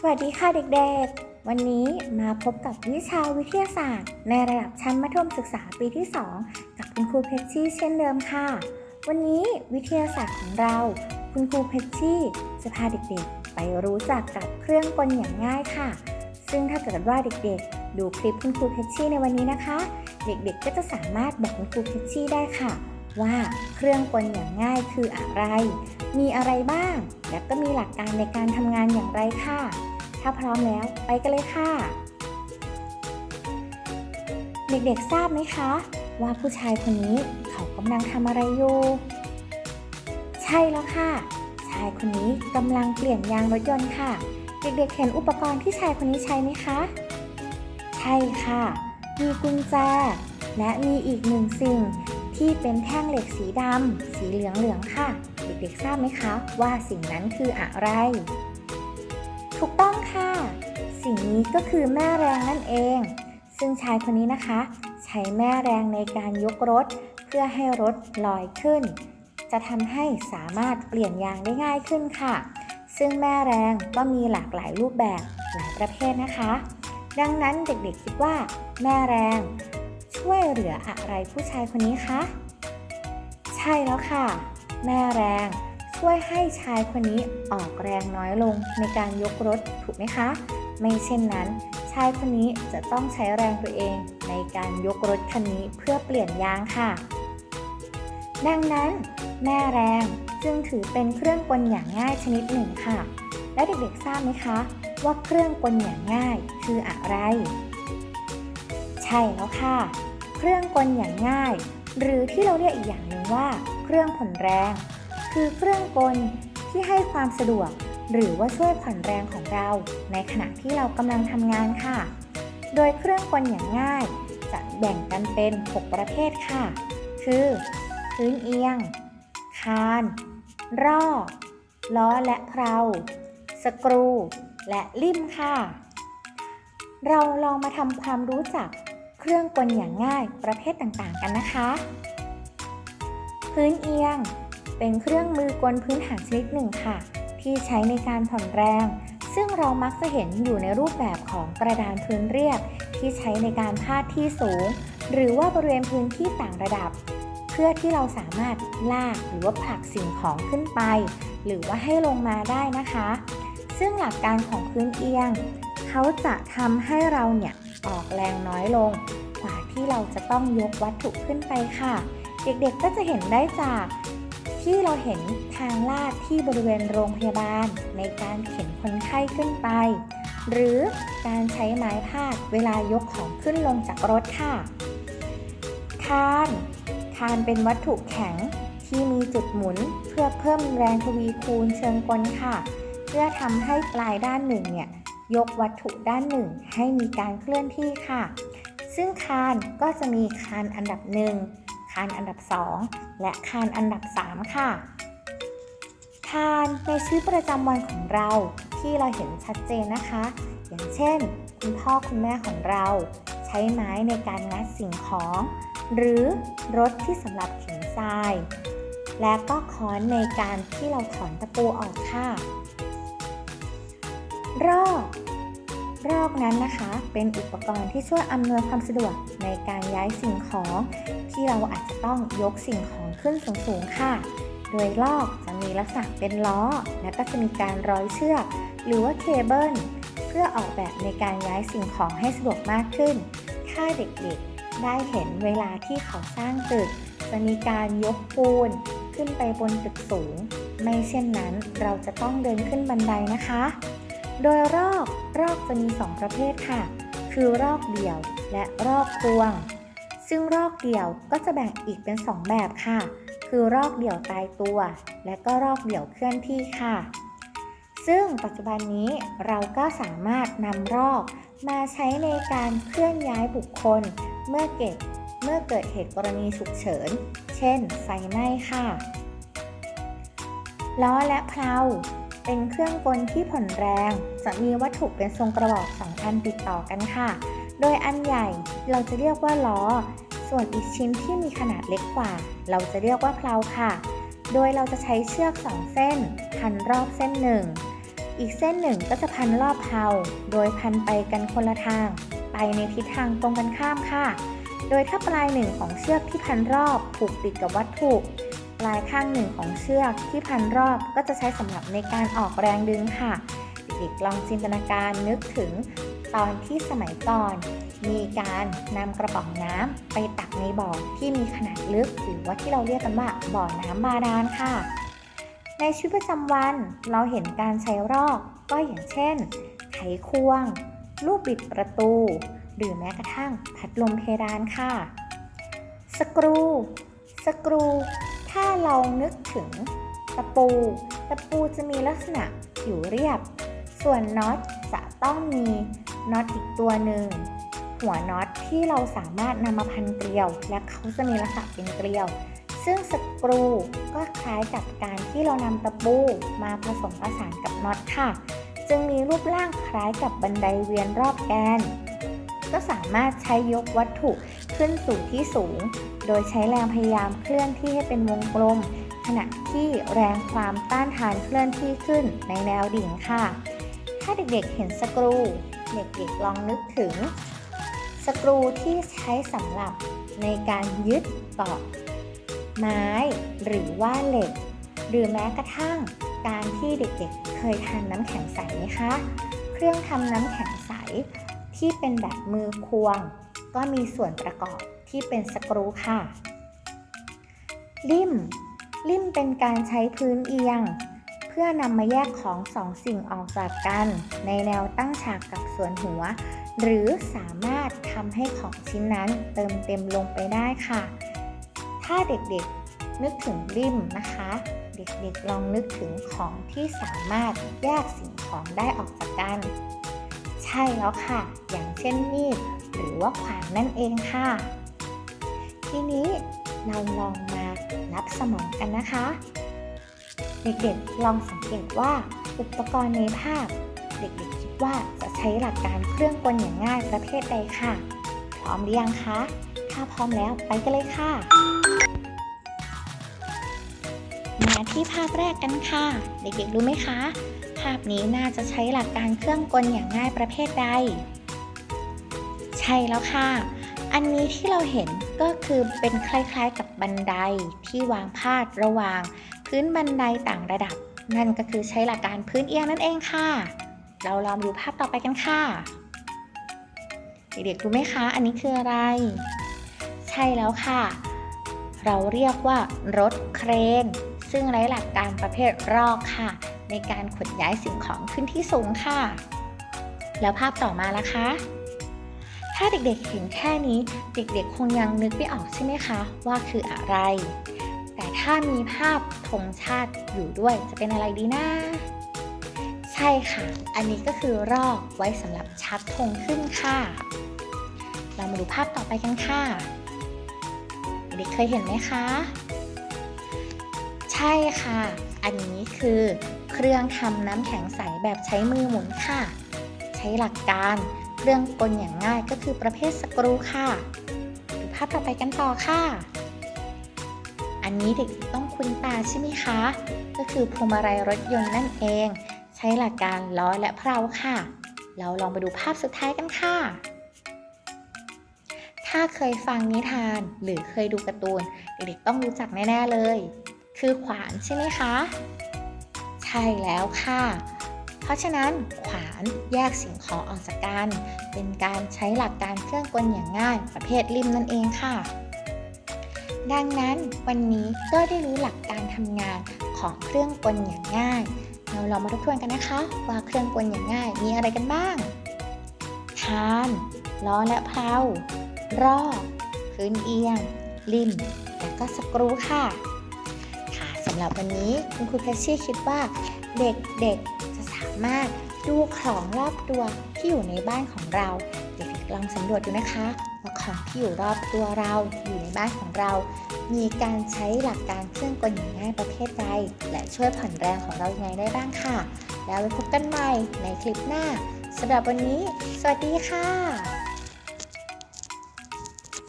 สวัสดีค่ะเด็กๆ วันนี้มาพบกับวิชาวิทยาศาสตร์ ในระดับชั้นมัธยมศึกษาปีที่ 2 กับคุณครูเพชรชี่เช่นเดิมค่ะ วันนี้วิทยาศาสตร์ของเรา คุณครูเพชรชี่จะพาเด็กๆ ไปรู้จักกับเครื่องกลอย่างง่ายค่ะ ซึ่งถ้าเกิดว่าเด็กๆ ดูคลิปคุณครูเพชรชี่ในวันนี้นะคะ เด็กๆ ก็จะสามารถบอกคุณครูเพชรชี่ได้ค่ะว่าเครื่องกลอย่างง่ายคืออะไร มีอะไรบ้าง และก็มีหลักการในการทำงานอย่างไรค่ะ ถ้าพร้อมแล้วไปกันเลยค่ะ เด็กๆทราบไหมคะ ว่าผู้ชายคนนี้เขากำลังทำอะไรอยู่ ใช่แล้วค่ะ ชายคนนี้กำลังเปลี่ยนยางรถยนต์ค่ะ เด็กๆเห็นอุปกรณ์ที่ชายคนนี้ใช้ไหมคะ ใช่ค่ะ มีกุญแจ และมีอีกหนึ่งสิ่งที่เป็นแท่งเหล็กสีดำ สีเหลืองๆค่ะ เด็กๆ ทราบไหมคะ ว่าสิ่งนั้นคืออะไร ถูกต้องค่ะ สิ่งนี้ก็คือแม่แรงนั่นเอง ซึ่งชายคนนี้นะคะ ใช้แม่แรงในการยกรถ เพื่อให้รถลอยขึ้น จะทำให้สามารถเปลี่ยนยางได้ง่ายขึ้นค่ะ ซึ่งแม่แรงก็มีหลากหลายรูปแบบหลายประเภทนะคะ ดังนั้นเด็กๆคิดว่า แม่แรง ช่วยเหลืออะไรผู้ชายคนนี้คะใช่แล้วค่ะ แม่แรง ช่วยให้ชายคนนี้ออกแรงน้อยลงในการยกรถถูกไหมคะ ไม่เช่นนั้น ชายคนนี้จะต้องใช้แรงตัวเองในการยกรถคันนี้เพื่อเปลี่ยนยางค่ะ ดังนั้น แม่แรงจึงถือเป็นเครื่องกลอย่างง่ายชนิดหนึ่งค่ะ และเด็กๆทราบไหมคะ ว่าเครื่องกลอย่างง่ายคืออะไร ใช่แล้วค่ะ เครื่องกลอย่างง่าย หรือที่เราเรียกอีกอย่างหนึ่งว่า เครื่องผ่อนแรง คือเครื่องกลที่ให้ความสะดวก หรือว่าช่วยผ่อนแรงของเรา ในขณะที่เรากำลังทำงานค่ะ โดยเครื่องกลอย่างง่าย จะแบ่งกันเป็น 6 ประเภทค่ะ คือ พื้นเอียง คานรอกล้อและเพลาสกรู และลิ่มค่ะ เราลองมาทำความรู้จักเครื่องกลอย่างง่ายประเภทต่างๆกันนะคะ พื้นเอียง เป็นเครื่องมือกลพื้นฐานชนิดหนึ่งค่ะ ที่ใช้ในการผ่อนแรง ซึ่งเรามักจะเห็นอยู่ในรูปแบบของกระดานพื้นเรียบ ที่ใช้ในการพาดที่สูง หรือว่าบริเวณพื้นที่ต่างระดับ เพื่อที่เราสามารถลากหรือว่าผลักสิ่งของขึ้นไป หรือว่าให้ลงมาได้นะคะ ซึ่งหลักการของพื้นเอียง เขาจะทำให้เราเนี่ยออกแรงน้อยลง กว่าที่เราจะต้องยกวัตถุขึ้นไปค่ะ เด็กๆก็จะเห็นได้จาก ที่เราเห็นทางลาดที่บริเวณโรงพยาบาล ในการเข็นคนไข้ขึ้นไป หรือการใช้ไม้พาดเวลายกของขึ้นลงจากรถค่ะ คาน คานเป็นวัตถุแข็งที่มีจุดหมุนเพื่อเพิ่มแรงทวีคูณเชิงกลค่ะ เพื่อทำให้ปลายด้านหนึ่งเนี่ยยกวัตถุด้านหนึ่งให้มีการเคลื่อนที่ค่ะ ซึ่งคานก็จะมีคานอันดับหนึ่ง คานอันดับ 2 และคานอันดับ 3 ค่ะ คานในชีวิตประจำวันของเราที่เราเห็นชัดเจนนะคะ อย่างเช่น คุณพ่อคุณแม่ของเรา ใช้ไม้ในการงัดสิ่งของ หรือรถที่สำหรับเข็นทราย และก็ค้อนในการที่เราถอนตะปูออกค่ะ รอกรอกนั้นนะคะ เป็นอุปกรณ์ที่ช่วยอำนวยความสะดวกในการย้ายสิ่งของ ที่เราอาจจะต้องยกสิ่งของขึ้นสูงๆค่ะ โดยลอกจะมีลักษณะเป็นล้อ และก็จะมีการร้อยเชือก หรือว่าเคเบิลเพื่อออกแบบในการย้ายสิ่งของให้สะดวกมากขึ้นถ้าเด็กๆ ได้เห็นเวลาที่เขาสร้างตึก จะมีการยกปูน ขึ้นไปบนตึกสูง ไม่เช่นนั้นเราจะต้องเดินขึ้นบันไดนะคะ โดยรอกรอกจะมี 2 ประเภทค่ะ คือรอกเดี่ยวและรอกพวง ซึ่งรอกเดี่ยวก็จะแบ่งอีกเป็น 2 แบบค่ะ คือรอกเดี่ยวตายตัว และก็รอกเดี่ยวเคลื่อนที่ค่ะ ซึ่งปัจจุบันนี้เราก็สามารถนำรอกมาใช้ในการเคลื่อนย้ายบุคคล เมื่อเกิดเมื่อเกิดเหตุกรณีฉุกเฉิน เช่น ไฟไหม้ค่ะล้อและเพลาเป็นเครื่องกลที่ผ่อนแรง จะมีวัตถุเป็นทรงกระบอกสองอันติดต่อกันค่ะ โดยอันใหญ่เราจะเรียกว่าล้อ ส่วนอีกชิ้นที่มีขนาดเล็กกว่า เราจะเรียกว่าเพลาค่ะ โดยเราจะใช้เชือกสองเส้น พันรอบเส้นหนึ่ง อีกเส้นหนึ่งก็จะพันรอบเพลาโดยพันไปกันคนละทาง ไปในทิศทางตรงกันข้ามค่ะ โดยถ้าปลายหนึ่งของเชือกที่พันรอบผูกติดกับวัตถุปลายข้างหนึ่งของเชือกที่พันรอบก็จะใช้สำหรับในการออกแรงดึงค่ะ เด็กๆลองจินตนาการนึกถึง ตอนที่สมัยก่อน มีการนำกระป๋องน้ำไปตักในบ่อที่มีขนาดลึกหรือว่าที่เราเรียกกันว่าบ่อน้ำบาดาลค่ะ ในชีวิตประจำวันเราเห็นการใช้รอกก็อย่างเช่น ไขควง ลูกบิดประตู หรือแม้กระทั่งพัดลมเพดานค่ะ สกรู สกรู ถ้าเรานึกถึงตะปู ตะปูจะมีลักษณะผิวเรียบ ส่วนน็อตจะต้องมี น็อตอีกตัวหนึ่งหัวน็อตที่เราสามารถนำมาพันเกลียว และเขาจะมีลักษณะเป็นเกลียว ซึ่งสกรูก็คล้ายกับการที่เรานำตะปูมาผสมผสานกับน็อตค่ะ จึงมีรูปร่างคล้ายกับบันไดเวียนรอบแกน ก็สามารถใช้ยกวัตถุขึ้นสู่ที่สูง โดยใช้แรงพยายามเคลื่อนที่ให้เป็นวงกลม ขณะที่แรงความต้านทานเคลื่อนที่ขึ้นในแนวดิ่งค่ะ ถ้าเด็กๆเห็นสกรู เด็กๆลองนึกถึง สกรูที่ใช้สำหรับในการยึดเกาะไม้หรือว่าเหล็ก หรือแม้กระทั่งการที่เด็กๆ เคยทานน้ำแข็งใสไหมคะ เครื่องทำน้ำแข็งใสที่เป็นแบบมือควง ก็มีส่วนประกอบที่เป็นสกรูค่ะ ลิ่ม ลิ่มเป็นการใช้พื้นเอียง พื่อนำมาแยกของสองสิ่งออกจากกัน ในแนวตั้งฉากกับส่วนหัว หรือสามารถทำให้ของชิ้นนั้นเติมเต็มลงไปได้ค่ะ ถ้าเด็กๆนึกถึงลิ่มนะคะ เด็กๆลองนึกถึงของที่สามารถแยกสิ่งของได้ออกจากกัน ใช่แล้วค่ะ อย่างเช่นมีดหรือว่าขวานนั่นเองค่ะ ทีนี้เราลองมานับสมองกันนะคะ เด็กๆลองสังเกตว่าอุปกรณ์ในภาพ เด็กๆคิดว่าจะใช้หลักการเครื่องกลอย่างง่ายประเภทใดค่ะ พร้อมหรือยังคะ ถ้าพร้อมแล้วไปกันเลยค่ะ มาที่ภาพแรกกันค่ะ เด็กๆรู้ไหมคะ ภาพนี้น่าจะใช้หลักการเครื่องกลอย่างง่ายประเภทใด ใช่แล้วค่ะ อันนี้ที่เราเห็นก็คือเป็นคล้ายๆกับบันไดที่วางพาดระหว่าง พื้นบันไดต่างระดับ นั่นก็คือใช้หลักการพื้นเอียงนั่นเองค่ะ เราลองดูภาพต่อไปกันค่ะ เด็กๆรู้ไหมคะ อันนี้คืออะไร ใช่แล้วค่ะ เราเรียกว่ารถเครน ซึ่งไร้หลักการประเภทรอกค่ะ ในการขนย้ายสิ่งของขึ้นที่สูงค่ะ แล้วภาพต่อมาล่ะคะถ้าเด็กๆเห็นแค่นี้ เด็กๆ คงยังนึกไม่ออกใช่ไหมคะ ว่าคืออะไร ถ้ามีภาพธงชาติอยู่ด้วยจะเป็นอะไรดีนะ ใช่ค่ะ อันนี้ก็คือรอกไว้สำหรับชักธงขึ้นค่ะ เรามาดูภาพต่อไปกันค่ะ เด็กเคยเห็นไหมคะ ใช่ค่ะ อันนี้คือเครื่องทำน้ำแข็งใสแบบใช้มือหมุนค่ะ ใช้หลักการเครื่องกลอย่างง่ายก็คือประเภทสกรูค่ะ ดูภาพต่อไปกันต่อค่ะ อันนี้เด็กต้องคุ้นตาใช่ไหมคะ ก็คือพวงมาลัยรถยนต์นั่นเอง ใช้หลักการล้อและเพลาค่ะ เราลองไปดูภาพสุดท้ายกันค่ะ ถ้าเคยฟังนิทานหรือเคยดูการ์ตูน เด็กๆต้องรู้จักแน่ๆเลย คือขวานใช่ไหมคะ ใช่แล้วค่ะเพราะฉะนั้นขวานแยกสิ่งของออกจากกัน เป็นการใช้หลักการเครื่องกลอย่างง่ายประเภทริมนั่นเองค่ะ ดังนั้นวันนี้ก็ได้รู้หลักการทำงานของเครื่องกลอย่างง่าย เราลองมาทบทวนกันนะคะ ว่าเครื่องกลอย่างง่ายมีอะไรกันบ้างคานล้อและเพลารอพื้นเอียง ริม และก็สกรูค่ะ ค่ะสำหรับวันนี้คุณครูแคชชี่คิดว่า เด็กๆจะสามารถดูของรอบตัวที่อยู่ในบ้านของเรา เด็กๆลองสำรวจดูนะคะว่าของที่อยู่รอบตัวเราอยู่ในบ้านของเรา มีการใช้หลักการเครื่องกลอย่างง่ายประเภทใดและช่วยผ่อนแรงของเรายังไงได้บ้างค่ะ แล้วไปพบกันใหม่ในคลิปหน้าสำหรับวันนี้ สวัสดีค่ะ